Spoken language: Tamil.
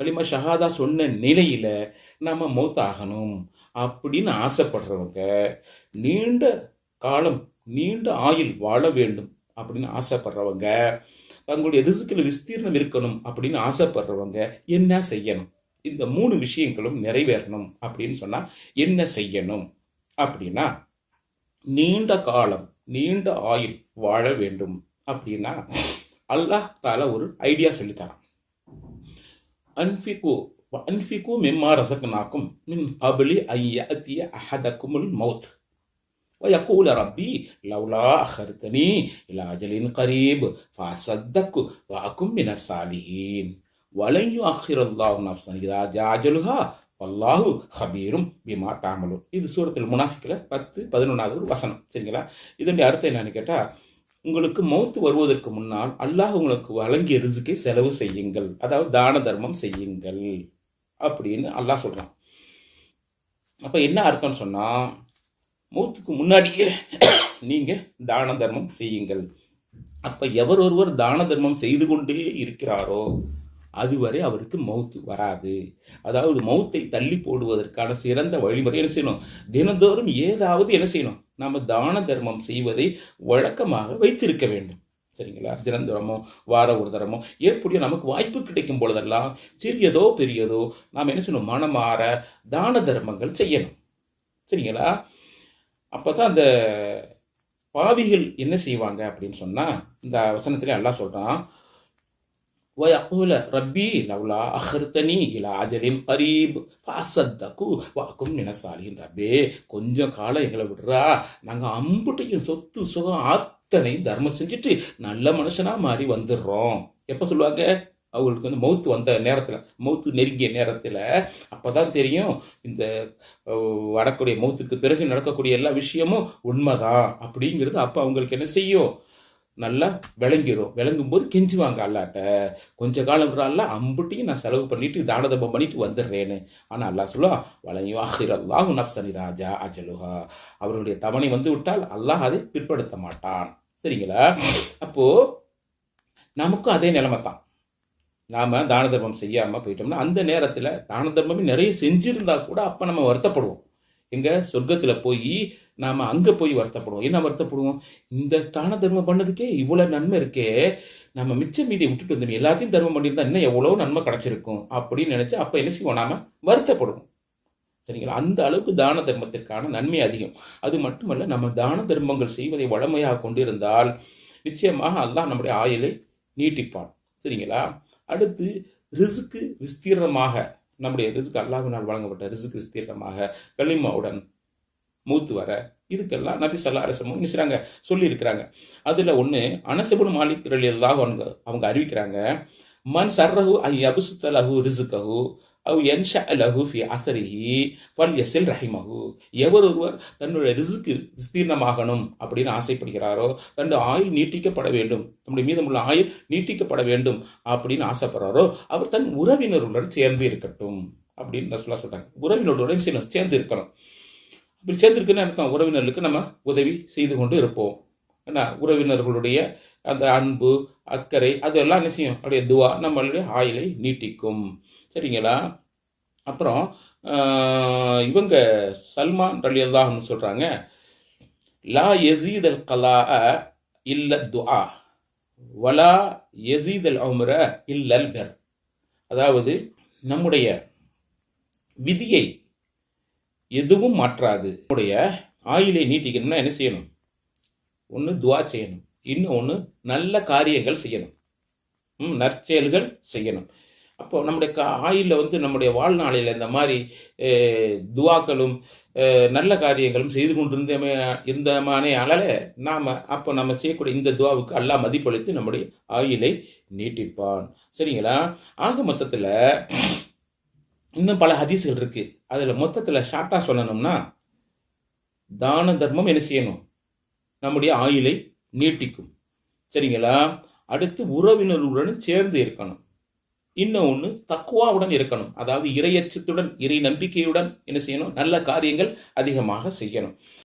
களிமா ஷஹாதா சொன்ன நிலையில் நம்ம மௌத்தாகணும் அப்படின்னு ஆசைப்படுறவங்க நீண்ட காலம் நீண்ட ஆயுள் வாழ வேண்டும் அப்படின்னு ஆசைப்படுறவங்க தங்களுடைய ரிசுக்கில் விஸ்தீர்ணம் இருக்கணும் அப்படின்னு ஆசைப்படுறவங்க என்ன செய்யணும்? இந்த மூணு விஷயங்களும் நிறைவேறணும் அப்படின்னு சொன்னால் என்ன செய்யணும்? அப்படின்னா நீண்ட காலம் நீண்ட ஆயுள் வாழ வேண்டும் அப்படின்னா அல்லாஹ் தால ஒரு ஐடியா சொல்லித்தரான் அன்ஃபிகு அன்ஃபிகு மிம்மா ரசக்னாக்கும் மின் கபலி ஐயத்திய அஹதக்குமுல் மௌத் ويقول ربي لولا أخرتني إلى أجل قريب فأصدق وأكن من الصالحين ولن يؤخر الله نفسا إذا جاء أجلها வல்லாஹு ஹபீரும் பிமா தாமலும் இது சூரத்தில் முனாஃபிக்கில் பத்து பதினொன்றாவது ஒரு வசனம் சரிங்களா இதனுடைய அர்த்தம் என்னன்னு கேட்டால் உங்களுக்கு மௌத்து வருவதற்கு முன்னால் அல்லாஹ் உங்களுக்கு வழங்கிய ரிசுக்கை செலவு செய்யுங்கள். அதாவது தான தர்மம் செய்யுங்கள். அப்படின்னு அல்லாஹ் சொல்கிறான் அப்போ என்ன அர்த்தம்னு சொன்னால் மௌத்துக்கு முன்னாடியே நீங்கள் தான தர்மம் செய்யுங்கள். அப்போ எவர் ஒருவர் தான தர்மம் செய்து கொண்டே இருக்கிறாரோ அதுவரை அவருக்கு மௌத்து வராது. அதாவது மௌத்தை தள்ளி போடுவதற்கான சிறந்த வழிமுறை என்ன செய்யணும்? தினந்தோறும் ஏதாவது என்ன செய்யணும்? நம்ம தான தர்மம் செய்வதை வழக்கமாக வைத்திருக்க வேண்டும். சரிங்களா? தினந்தோறமோ வார ஒரு தரமோ எப்படியோ நமக்கு வாய்ப்பு கிடைக்கும் பொழுதெல்லாம் சிறியதோ பெரியதோ நாம் என்ன செய்யணும்? மனமாற தான தர்மங்கள் செய்யணும். சரிங்களா? அப்போ தான் அந்த பாவிகள் என்ன செய்வாங்க அப்படின்னு சொன்னால் இந்த வசனத்திலே எல்லாம் சொல்கிறான் ويقول ربي لولا أخرتني إلى أجل قريب فأصدق وأكن من الصالحين ரப்பே கொஞ்சம் காலம் எங்களை விடுறா நாங்கள் அம்புட்டையும் சொத்து சுகம் அத்தனை தர்மம் செஞ்சுட்டு நல்ல மனுஷனா மாறி வந்துடுறோம் எப்போ சொல்லுவாங்க அவங்களுக்கு வந்து மௌத்து வந்த நேரத்தில் மௌத்து நெருங்கிய நேரத்தில் அப்போ தான் தெரியும் இந்த அஹ், வரக்கூடிய மௌத்துக்கு பிறகு நடக்கக்கூடிய எல்லா விஷயமும் உண்மைதான் அப்படிங்கிறது அப்போ அவங்களுக்கு என்ன செய்யும் நல்லா விளங்கிரும். விளங்கும் போது கெஞ்சுவாங்க அல்லாட்ட. கொஞ்ச காலம் அல்ல அம்புட்டியும் நான் செலவு பண்ணிட்டு தான பண்ணிட்டு வந்துடுறேன்னு. ஆனால் அல்லாஹ் சொல்லுவான் வளையும் ஆஹிரல்லாஹு நப்சனி ராஜா அஜலுஹா. அவர்களுடைய தவணை வந்து விட்டால் அல்லாஹ் அதை பிற்படுத்த மாட்டான். சரிங்களா? அப்போ நமக்கும் அதே நிலைமை தான். நாம தான தர்மம் செய்யாம போயிட்டோம்னா அந்த நேரத்தில் தான தர்மமே நிறைய செஞ்சிருந்தா கூட அப்போ நம்ம வருத்தப்படுவோம். எங்க? சொர்க்கத்தில் போய் நாம் அங்கே போய் வருத்தப்படுவோம். என்ன வருத்தப்படுவோம்? இந்த தான தர்மம் பண்ணதுக்கே இவ்வளோ நன்மை இருக்கே. நம்ம மிச்சம் மீதியை விட்டுட்டு வந்து எல்லாத்தையும் தர்மம் பண்ணியிருந்தா இன்னும் எவ்வளோ நன்மை கிடச்சிருக்கும் அப்படின்னு நினச்சி அப்போ என்ன செய்வோம்? நாம வருத்தப்படுவோம். சரிங்களா? அந்த அளவுக்கு தான தர்மத்திற்கான நன்மை அதிகம். அது மட்டுமல்ல நம்ம தான தர்மங்கள் செய்வதை வளமையாக கொண்டிருந்தால் நிச்சயமாக அல்லாஹ் நம்முடைய ஆயுளை நீட்டிப்பான். சரிங்களா? அடுத்து ரிஸ்க்கு விஸ்தீர்ணமாக நம்முடைய ரிசுக்கு அல்லாஹ்வினால் வழங்கப்பட்ட ரிசுக்கு விஸ்தீர்ணமாக களிமாவுடன் மூத்து வர இதுக்கெல்லாம் நபி சல்லா அரசமும் நினைச்சாங்க சொல்லியிருக்கிறாங்க. அதில் ஒன்று அனசபுல் மாலிக் ரலியல்லாஹு அவங்க அவங்க அறிவிக்கிறாங்க மன் சர்ரஹு ஐ அபுசுத்தலஹு ரிசுக்கஹு அவ் என்ஷா லஹு ஃபி அசரிஹி ஃபல் எஸ்எல் ரஹிமஹு எவர் ஒருவர் தன்னுடைய ரிசுக்கு விஸ்தீர்ணமாகணும் அப்படின்னு ஆசைப்படுகிறாரோ தன்னுடைய ஆயுள் நீட்டிக்கப்பட வேண்டும் நம்முடைய மீதமுள்ள ஆயுள் நீட்டிக்கப்பட வேண்டும் அப்படின்னு ஆசைப்படுறாரோ அவர் தன் உறவினருடன் சேர்ந்து இருக்கட்டும் அப்படின்னு ரசூலா சொல்கிறாங்க உறவினருடன் சேர்ந்து சேர்ந்து இருக்கணும். இப்படி சேர்ந்துருக்குன்னு அர்த்தம்? உறவினர்களுக்கு நம்ம உதவி செய்து கொண்டு இருப்போம். என்ன உறவினர்களுடைய அந்த அன்பு அக்கறை அதெல்லாம் என்ன செய்யும்? அப்படியே துவா நம்மளுடைய ஆயிலை நீட்டிக்கும். சரிங்களா? அப்புறம் இவங்க சல்மான் ரலி அல்லாஹ்னு சொல்கிறாங்க லா எசீத் அல் கலா இல்ல துஆ வலா எசீத் அல் உம்ர இல்லல் பெர். அதாவது நம்முடைய விதியை எதுவும் மாற்றாது. நம்முடைய ஆயிலை நீட்டிக்கணும்னா என்ன செய்யணும்? ஒன்று துவா செய்யணும். இன்னும் ஒன்று நல்ல காரியங்கள் செய்யணும். நற்செயல்கள் செய்யணும். அப்போ நம்முடைய க ஆயிலில் வந்து நம்முடைய வாழ்நாளில் இந்த மாதிரி துவாக்களும் நல்ல காரியங்களும் செய்து கொண்டிருந்தமே இருந்தமானே அழல நாம் அப்போ நம்ம செய்யக்கூடிய இந்த துவாவுக்கு அல்லா மதிப்பளித்து நம்முடைய ஆயிலை நீட்டிப்பான். சரிங்களா? ஆக மொத்தத்தில் இன்னும் பல ஹதீஸ்கள் இருக்குது அதில் மொத்தத்தில் ஷார்ட்டாக சொல்லணும்னா தான தர்மம் என்ன செய்யணும்? நம்முடைய ஆயுளை நீட்டிக்கும். சரிங்களா? அடுத்து உறவினர்களுடன் சேர்ந்து இருக்கணும். இன்னும் ஒன்று தக்குவாவுடன் இருக்கணும். அதாவது இறையச்சத்துடன் இறை நம்பிக்கையுடன் என்ன செய்யணும்? நல்ல காரியங்கள் அதிகமாக செய்யணும்.